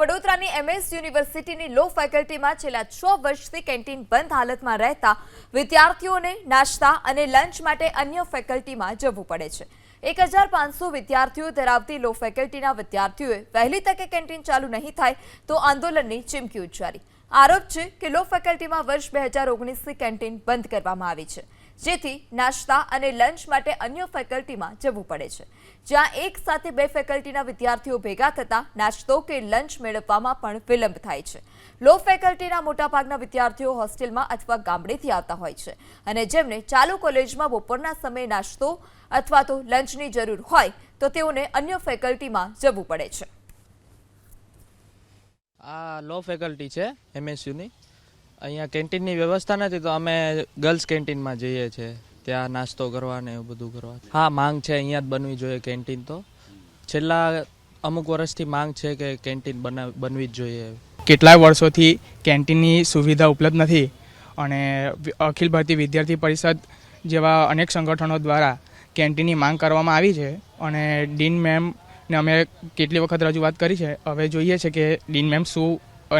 વડોદરાની એમએસ યુનિવર્સિટીની લો ફેકલ્ટીમાં છેલ્લા છ વર્ષથી કેન્ટીન બંધ હાલતમાં રહેતા વિદ્યાર્થીઓને નાસ્તા અને લંચ માટે અન્ય ફેકલ્ટીમાં જવું પડે છે. એક હજાર પાંચસો વિદ્યાર્થીઓ ધરાવતી લો ફેકલ્ટીના વિદ્યાર્થીઓએ વહેલી તકે કેન્ટીન ચાલુ નહીં થાય તો આંદોલનની ચીમકી ઉચ્ચારી. આરોપ છે કે લો ફેકલ્ટીમાં વર્ષ બે હજાર ઓગણીસથી કેન્ટીન બંધ કરવામાં આવી છે. જેથી નાસ્તા અને લંચ માટે અન્ય ફેકલ્ટીમાં જવું પડે છે. જ્યાં એક સાથે બે ફેકલ્ટીના વિદ્યાર્થીઓ ભેગા થતા નાસ્તો કે લંચ મેળવવામાં પણ વિલંબ થાય છે. લો ફેકલ્ટીના મોટાભાગના વિદ્યાર્થીઓ હોસ્ટેલમાં અથવા ગામડેથી આવતા હોય છે અને જેમને ચાલુ કોલેજમાં બપોરના સમયે નાસ્તો અથવા તો લંચની જરૂર હોય તો તેઓને અન્ય ફેકલ્ટીમાં જવું પડે છે. આ લો ફેકલ્ટી છે એમએસયુની અહીંયા કેન્ટીનની વ્યવસ્થા નથી, તો અમે ગર્લ્સ કેન્ટીનમાં જઈએ છીએ ત્યાં નાસ્તો કરવા ને એવું બધું કરવા હા, માંગ છે, અહીંયા જ બનવી જોઈએ કેન્ટીન તો. છેલ્લા અમુક વર્ષથી માંગ છે કે કેન્ટીન બનાવ જ જોઈએ. કેટલાય વર્ષોથી કેન્ટીનની સુવિધા ઉપલબ્ધ નથી અને અખિલ ભારતીય વિદ્યાર્થી પરિષદ જેવા અનેક સંગઠનો દ્વારા કેન્ટીનની માંગ કરવામાં આવી છે અને ડીન મેમને અમે કેટલી વખત રજૂઆત કરી છે. હવે જોઈએ છે કે ડીન મેમ શું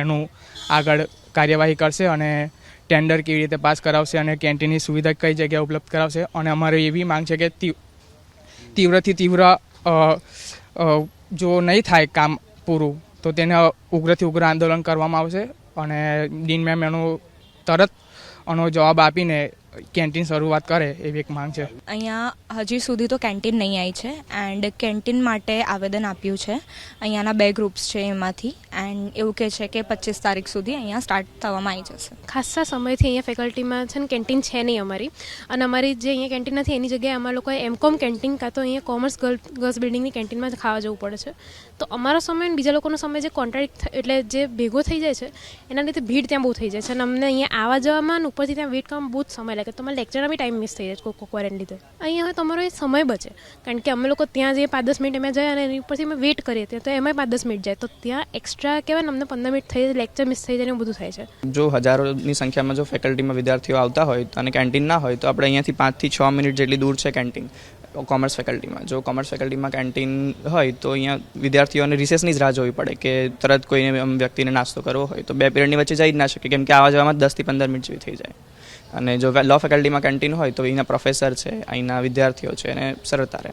એનું આગળ કાર્યવાહી કરશે અને ટેન્ડર કેવી રીતે પાસ કરાવશે અને કેન્ટીનની સુવિધા કઈ જગ્યાએ ઉપલબ્ધ કરાવશે અને અમારી એવી માંગ છે કે તીવ્રથી તીવ્ર જો નહીં થાય કામ પૂરું, તો તેને ઉગ્રથી ઉગ્ર આંદોલન કરવામાં આવશે અને ડીન મેમ એનો તરત એનો જવાબ આપીને કેન્ટીન શરૂઆત કરે એવી એક માંગ છે. અહીંયા હજી સુધી તો કેન્ટીન નહીં આવી છે એન્ડ કેન્ટીન માટે આવેદન આપ્યું છે. અહીંયાના બે ગ્રુપ્સ છે એમાંથી એન્ડ એવું કહે છે કે પચીસ તારીખ સુધી અહીંયા સ્ટાર્ટ થવામાં આવી જશે. ખાસા સમયથી અહીંયા ફેકલ્ટીમાં છે ને કેન્ટીન છે નહીં અમારી. અને અમારી જે અહીંયા કેન્ટીન નથી એની જગ્યાએ અમારા લોકોએ એમકોમ કેન્ટીન કાં તો અહીંયા કોમર્સ ગર્લ ગર્લ્સ બિલ્ડિંગની કેન્ટીનમાં જ ખાવા જવું પડે છે. તો અમારો સમય અને બીજા લોકોનો સમય જે કોન્ટ્રાક્ટ એટલે જે ભેગો થઈ જાય છે એના લીધે ભીડ ત્યાં બહુ થઈ જાય છે. અને અમને અહીંયા આવવા જવામાં ઉપરથી ત્યાં વેઇટ કરવામાં બહુ જ સમય લાગે તમારા લેક્ચરના બી ટાઈમ મિસ થઈ જાય કોક વાર લીધે. અહીંયા હવે તમારો એ સમય બચે. કારણ કે અમે લોકો ત્યાં જઈએ પાંચ દસ મિનિટ અમે જાય અને એની ઉપરથી અમે વેઇટ કરીએ ત્યાં, તો એમાંય પાંચ દસ મિનિટ જાય. તો ત્યાં એક્સ્ટ્રા કહેવાય ને, અમને પંદર મિનિટ થઈ જાય લેક્ચર મિસ થઈ જાય એવું બધું થાય છે. જો હજારોની સંખ્યામાં જો ફેકલ્ટીમાં વિદ્યાર્થીઓ આવતા હોય અને કેન્ટીન ના હોય, તો આપણે અહીંયાથી પાંચથી છ મિનિટ જેટલી દૂર છે કેન્ટીન કોમર્સ ફેકલ્ટીમાં જો કોમર્સ ફેકલ્ટીમાં કેન્ટીન હોય, તો અહીંયા વિદ્યાર્થીઓને રિસેસની જ રાહ જોવી પડે કે તરત કોઈને વ્યક્તિને નાસ્તો કરવો હોય, તો બે પીરિયડની વચ્ચે જઈ જ ના શકે. કેમ કે આવા જવામાં દસથી પંદર મિનિટ જેવી થઈ જાય. અને જો લો ફેકલ્ટીમાં કેન્ટીન હોય તો અહીંના પ્રોફેસર છે, અહીંના વિદ્યાર્થીઓ છે, એને સરળતા રહે.